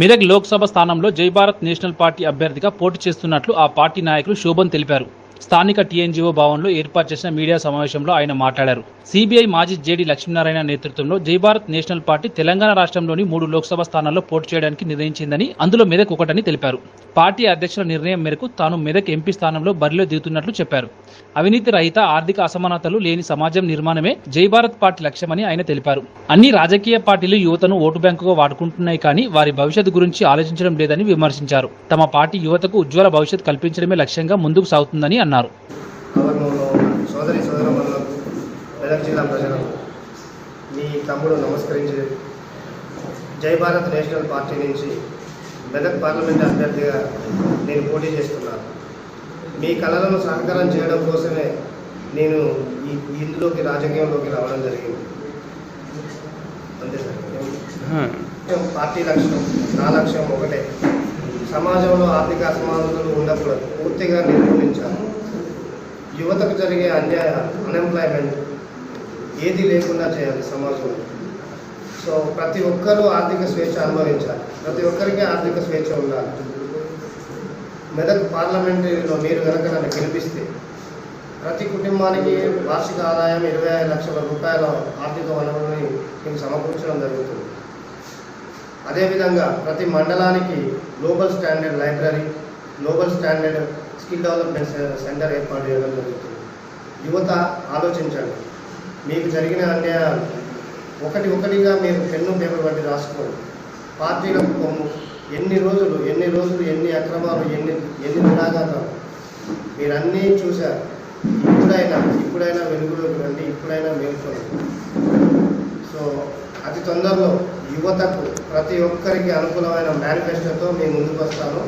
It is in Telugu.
మెదక్ లోక్సభ స్థానంలో జై భారత్ నేషనల్ పార్టీ అభ్యర్థిగా పోటీ చేస్తున్నట్లు ఆ పార్టీ నాయకులు శోభన్ తెలిపారు. స్థానిక టీఎన్జీఓ భవన్లో ఏర్పాటు చేసిన మీడియా సమావేశంలో ఆయన మాట్లాడారు. సిబిఐ మాజీ జేడీ లక్ష్మీనారాయణ నేతృత్వంలో జై భారత్ నేషనల్ పార్టీ తెలంగాణ రాష్ట్రంలోని మూడు లోక్సభ స్థానాల్లో పోటీ చేయడానికి నిర్ణయించిందని అందులో మెదక్ ఒకటని తెలిపారు. పార్టీ అధ్యక్షుల నిర్ణయం మేరకు తాను మెదక్ ఎంపీ స్థానంలో బరిలో దిగుతున్నట్లు చెప్పారు. అవినీతి రహిత ఆర్థిక అసమానతలు లేని సమాజం నిర్మాణమే జై భారత్ పార్టీ లక్ష్యమని ఆయన తెలిపారు. అన్ని రాజకీయ పార్టీలు యువతను ఓటు బ్యాంకుగా వాడుకుంటున్నాయి కానీ వారి భవిష్యత్తు గురించి ఆలోచించడం లేదని విమర్శించారు. తమ పార్టీ యువతకు ఉజ్వల భవిష్యత్ కల్పించడమే లక్ష్యంగా ముందుకు సాగుతుందని అన్నారు. సోదరి సోదరమణులకు మెదక్ జిల్లా ప్రజలకు మీ తమ్ముడు నమస్కరించి జై భారత్ నేషనల్ పార్టీ నుంచి మెదక్ పార్లమెంట్ అభ్యర్థిగా నేను పోటీ చేస్తున్నాను. మీ కళలను సహకారం చేయడం కోసమే నేను ఈ ఇందులోకి రాజకీయంలోకి రావడం జరిగింది. అంతే సార్. పార్టీ లక్ష్యం నా లక్ష్యం ఒకటే. సమాజంలో ఆర్థిక అసమానతలు ఉండకూడదు. పూర్తిగా నిర్మూలించాలి. యువతకు జరిగే అన్యాయ అన్ఎంప్లాయ్మెంట్ ఏది లేకుండా చేయాలి సమాజంలో. సో ప్రతి ఒక్కరూ ఆర్థిక స్వేచ్ఛ అనుభవించాలి. ప్రతి ఒక్కరికి ఆర్థిక స్వేచ్ఛ ఉండాలి. మెదక్ పార్లమెంటరీలో మీరు కనుక నన్ను గెలిపిస్తే ప్రతి కుటుంబానికి వార్షిక ఆదాయం ఇరవై ఐదు లక్షల రూపాయల ఆర్థిక వనరుని మీకు సమకూర్చడం జరుగుతుంది. అదేవిధంగా ప్రతి మండలానికి global standard library global standard skill development సె- సెంటర్ ఏర్పాటు చేయడం జరుగుతుంది. యువత ఆలోచించండి. మీకు జరిగిన అన్యాయాలు ఒకటి ఒకటిగా మీరు పెన్ను పేపర్ బట్టి రాసుకోండి. పార్టీలకు కొమ్ము. ఎన్ని రోజులు ఎన్ని రోజులు ఎన్ని అక్రమాలు ఎన్ని ఎన్ని నిరాఘాతాలు మీరన్నీ చూశారు. ఇప్పుడైనా ఇప్పుడైనా వెలుగులోకి రండి ఇప్పుడైనా మేల్కోండి సో అతి తొందరలో యువతకు ప్రతి ఒక్కరికి అనుకూలమైన మేనిఫెస్టోతో మేము ముందుకు వస్తాను